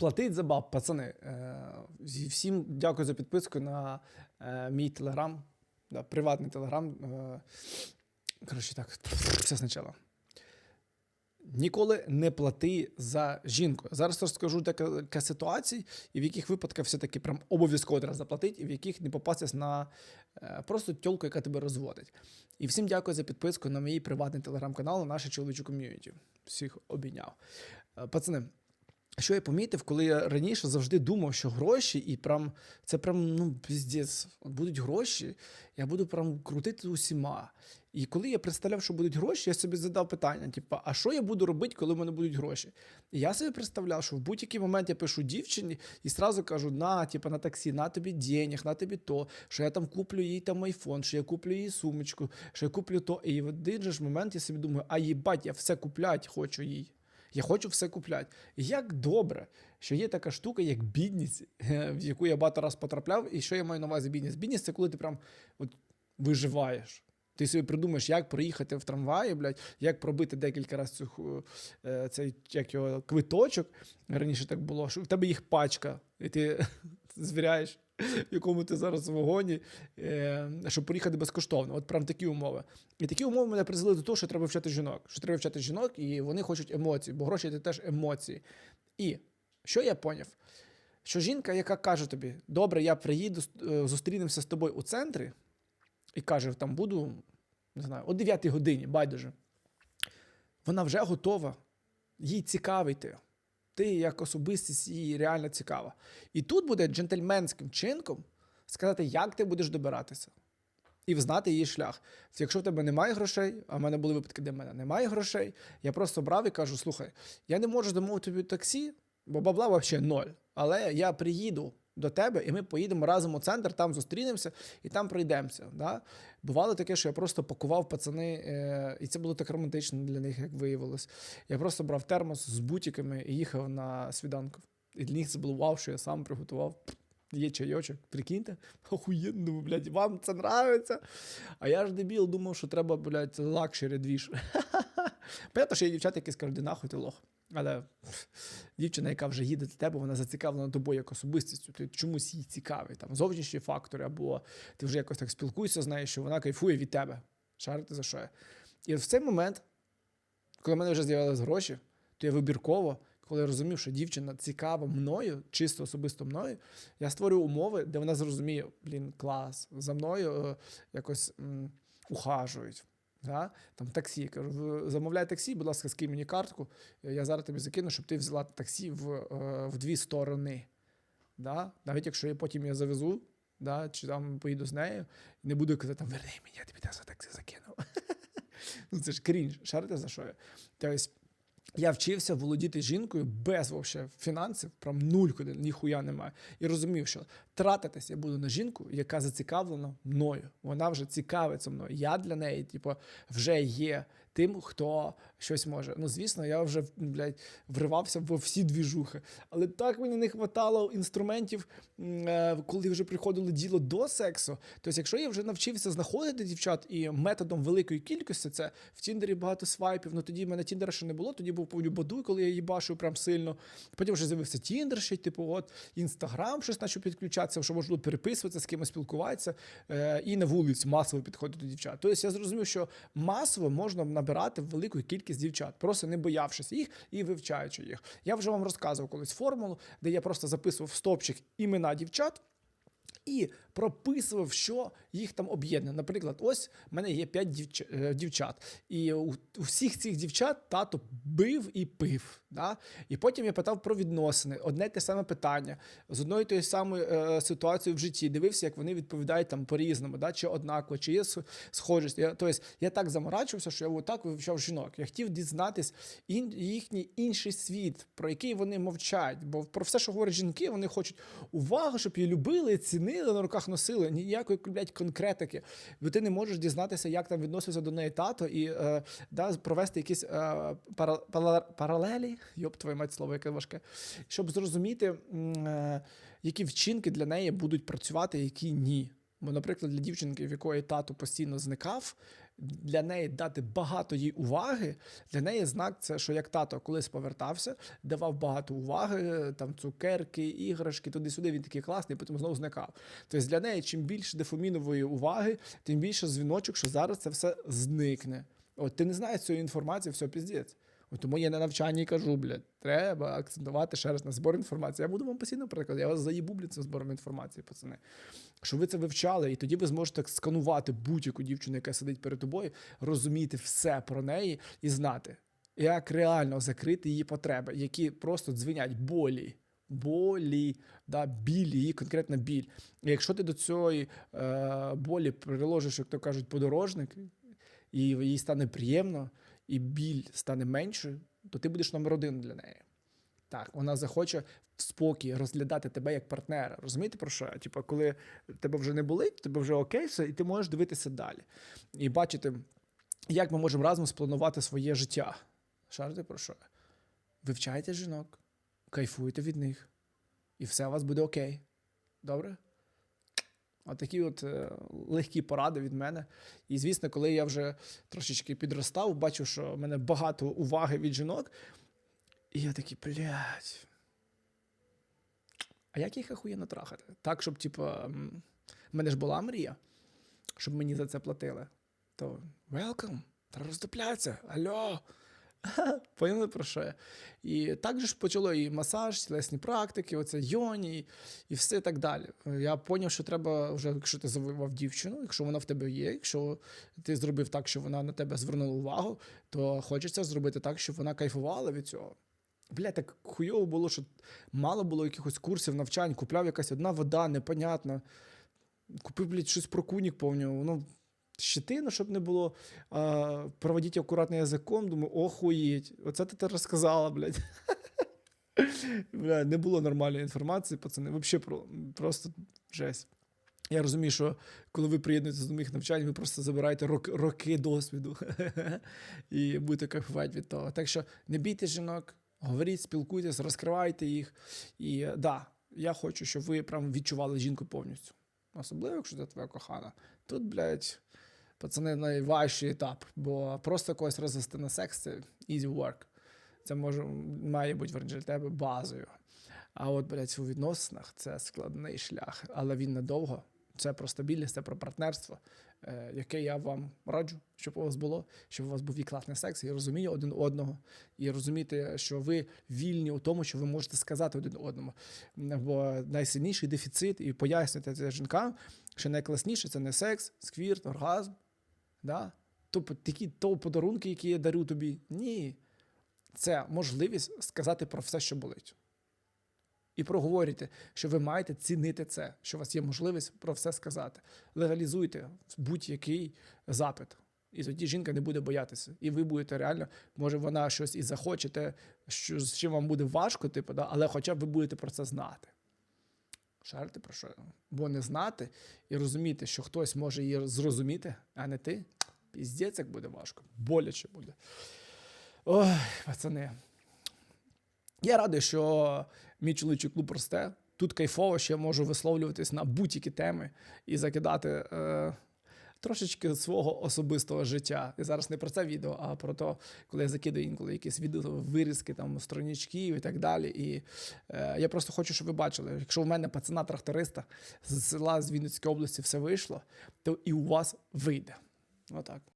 платить за баб, пацани. Е, всім дякую за підписку на е, мій телеграм, да, приватний телеграм. Е, коротше, так, все спочатку. Ніколи не плати за жінку. Зараз розкажу декілька ситуацій, і в яких випадках все-таки прям обов'язково треба заплатити, і в яких не попастись на просто тьолку, яка тебе розводить. І всім дякую за підписку на мій приватний телеграм-канал, на наше чоловіче ком'юніті. Всіх обійняв. Пацани, що я помітив, коли я раніше завжди думав, що гроші, і прям це прям ну піздець, будуть гроші, я буду прям крутити усіма. І коли я представляв, що будуть гроші, я собі задав питання: типу, а що я буду робити, коли в мене будуть гроші? І я собі представляв, що в будь-який момент я пишу дівчині і сразу кажу: на, типу, на таксі, на тобі денег, на тобі то, що я там куплю їй там айфон, що я куплю їй сумочку, що я куплю то. І в один же ж момент я собі думаю, а їбать, я все куплять хочу їй. Я хочу все купляти. Як добре, що є така штука, як бідність, в яку я багато раз потрапляв. І що я маю на увазі бідність? Бідність це коли ти прям от, виживаєш. Ти собі придумаєш, як проїхати в трамваї, блядь, як пробити декілька разів цю, е, цей як його, квиточок. Раніше так було, що в тебе їх пачка, і ти звіряєш, в якому ти зараз в вагоні, е, щоб поїхати безкоштовно. От прям такі умови. І такі умови мене призвели до того, що треба вчати жінок. Що треба вчати жінок, і вони хочуть емоцій, бо гроші це теж емоції. І що я поняв? Що жінка, яка каже тобі, добре, я приїду, е, зустрінемося з тобою у центрі, і каже, там буду, не знаю, о 9 годині, байдуже. Вона вже готова, їй цікавий ти. Ти як особистість їй реально цікава. І тут буде джентльменським чинком сказати, як ти будеш добиратися. І взнати її шлях. Якщо в тебе немає грошей, а в мене були випадки, де в мене немає грошей, я просто брав і кажу: слухай, я не можу замовити тобі таксі, бо бабла взагалі ноль. Але я приїду до тебе, і ми поїдемо разом у центр, там зустрінемося і там пройдемося. Да? Бувало таке, що я просто пакував пацани, е, і це було так романтично для них, як виявилось. Я просто брав термос з бутиками і їхав на свіданку. І для них це було вау, що я сам приготував. Є чайочок, прикиньте, охуєнно, блядь, вам це нравиться. А я ж дебіл думав, що треба, блядь, лакшері двіж. Понятно, що є дівчата, які скажуть, нахуй ти лох. Але дівчина, яка вже їде до тебе, вона зацікавлена тобою як особистістю. Ти чомусь їй цікавий, там зовнішні фактори, або ти вже якось так спілкуєшся з нею, що вона кайфує від тебе. Шарити за що я. І в цей момент, коли в мене вже з'явилися гроші, то я вибірково, коли я розумів, що дівчина цікава мною, чисто особисто мною, я створюю умови, де вона зрозуміє, блін, клас, за мною е, якось м, ухажують. Да? Там таксі. Я Кажу, замовляй таксі, будь ласка, скинь мені картку. Я зараз тобі закину, щоб ти взяла таксі в, е, в дві сторони. Да? Навіть якщо я потім я завезу, да? чи там поїду з нею, не буду казати, там, верни мені, я тобі за таксі закинув. ну це ж крінж. Шарите за що я? Тобто, я вчився володіти жінкою без вообще фінансів, прям нуль ніхуя немає. І розумів, що тратитись я буду на жінку, яка зацікавлена мною. Вона вже цікавиться мною. Я для неї, типу, вже є тим, хто щось може. Ну, звісно, я вже блядь, вривався во всі двіжухи. Але так мені не вистачало інструментів, е, коли вже приходило діло до сексу. Тобто, якщо я вже навчився знаходити дівчат і методом великої кількості, це в Тіндері багато свайпів. Ну тоді в мене Тіндера ще не було, тоді був повню бадуй, коли я їбашив прям сильно. Потім вже з'явився Тіндер, ще типу, от інстаграм щось почав підключатися, що можна переписуватися, з кимось спілкуватися, е, і на вулицю масово підходити до дівчат. Тобто я зрозумів, що масово можна набирати велику кількість дівчат, просто не боявшись їх і вивчаючи їх. Я вже вам розказував колись формулу, де я просто записував в стопчик імена дівчат. І прописував, що їх там об'єднує. Наприклад, ось в мене є п'ять дівч... е, дівчат, і у, всіх цих дівчат тато бив і пив. Да? І потім я питав про відносини, одне те саме питання з одної тої самої е, ситуації в житті. Дивився, як вони відповідають там по-різному, да? чи однаково, чи є схожість. Я, тобто я так заморачувався, що я отак вивчав жінок. Я хотів дізнатись ін... їхній інший світ, про який вони мовчать. Бо про все, що говорять жінки, вони хочуть увагу, щоб її любили, цінили, на руках носили. Ніякої блядь, конкретики. Бо ти не можеш дізнатися, як там відносився до неї тато, і е, да, провести якісь е, пара... пара- паралелі, йоп, твоє мать слово, яке важке, щоб зрозуміти, е, які вчинки для неї будуть працювати, які ні. Бо, наприклад, для дівчинки, в якої тато постійно зникав, для неї дати багато їй уваги, для неї знак це, що як тато колись повертався, давав багато уваги, там цукерки, іграшки, туди-сюди він такий класний, потім знову зникав. Тобто для неї чим більше дефомінової уваги, тим більше дзвіночок, що зараз це все зникне. От ти не знаєш цієї інформації, все піздець. Тому я на навчанні кажу, блядь, треба акцентувати ще раз на збор інформації. Я буду вам постійно приклад. Я вас заїбу, блядь, цим збором інформації, пацани. Що ви це вивчали, і тоді ви зможете сканувати будь-яку дівчину, яка сидить перед тобою, розуміти все про неї і знати, як реально закрити її потреби, які просто дзвенять болі. Болі, да, біль, її конкретна біль. І якщо ти до цієї е, болі приложиш, як то кажуть, подорожник, і їй стане приємно, і біль стане меншою, то ти будеш номер один для неї. Так, вона захоче в спокій розглядати тебе як партнера. Розумієте про що? я? Типа, коли тебе вже не болить, тебе вже окей, все, і ти можеш дивитися далі. І бачити, як ми можемо разом спланувати своє життя. Шарите про що? Вивчайте жінок, кайфуйте від них, і все у вас буде окей. Добре? Отакі от е, легкі поради від мене. І звісно, коли я вже трошечки підростав, бачив, що в мене багато уваги від жінок. І я такий, блядь. А як їх ахуєнно трахати? Так, щоб, типу, в мене ж була мрія, щоб мені за це платили. То welcome, треба роздуплятися, алло. Поняли про що я? І так же ж почало і масаж, тілесні практики, оце йоні, і, все так далі. Я зрозумів, що треба вже, якщо ти завоював дівчину, якщо вона в тебе є, якщо ти зробив так, що вона на тебе звернула увагу, то хочеться зробити так, щоб вона кайфувала від цього. Бля, так хуйово було, що мало було якихось курсів навчань, купляв якась одна вода, непонятна. Купив, блядь, щось про кунік повністю. Воно щетина, щоб не було. А, проводіть акуратно язиком. Думаю, охуєть. Оце ти, розказала, блядь. Бля, не було нормальної інформації, пацани. Взагалі про, просто жесть. Я розумію, що коли ви приєднуєтеся до моїх навчань, ви просто забираєте рок, роки досвіду і будете кайфувати від того. Так що не бійте жінок, говоріть, спілкуйтесь, розкривайте їх. І да, я хочу, щоб ви прям відчували жінку повністю. Особливо, якщо це твоя кохана. Тут, блядь, пацани, найважчий етап, бо просто когось розвести на секс це easy work. Це може має бути верніше, для тебе базою. А от, блядь, у відносинах це складний шлях, але він недовго. Це про стабільність, це про партнерство, е, яке я вам раджу, щоб у вас було, щоб у вас був і класний секс, і розуміння один одного, і розуміти, що ви вільні у тому, що ви можете сказати один одному. Бо найсильніший дефіцит, і пояснювати це жінкам, що найкласніше це не секс, сквірт, оргазм. Да? Тобто такі то подарунки, які я дарю тобі. Ні. Це можливість сказати про все, що болить. І проговорюйте, що ви маєте цінити це, що у вас є можливість про все сказати. Легалізуйте будь-який запит. І тоді жінка не буде боятися. І ви будете реально, може, вона щось і захочете, що, з чим вам буде важко, типу, да? але хоча б ви будете про це знати. Шарите про що? Бо не знати і розуміти, що хтось може її зрозуміти, а не ти. Піздець, як буде важко. Боляче буде. Ой, пацани. Я радий, що мій чоловічий клуб росте. Тут кайфово, що я можу висловлюватись на будь-які теми і закидати е, трошечки свого особистого життя. І зараз не про це відео, а про те, коли я закидаю інколи якісь відео, вирізки там страничків і так далі. І е, я просто хочу, щоб ви бачили, якщо в мене пацана тракториста з села з Вінницької області все вийшло, то і у вас вийде. Отак.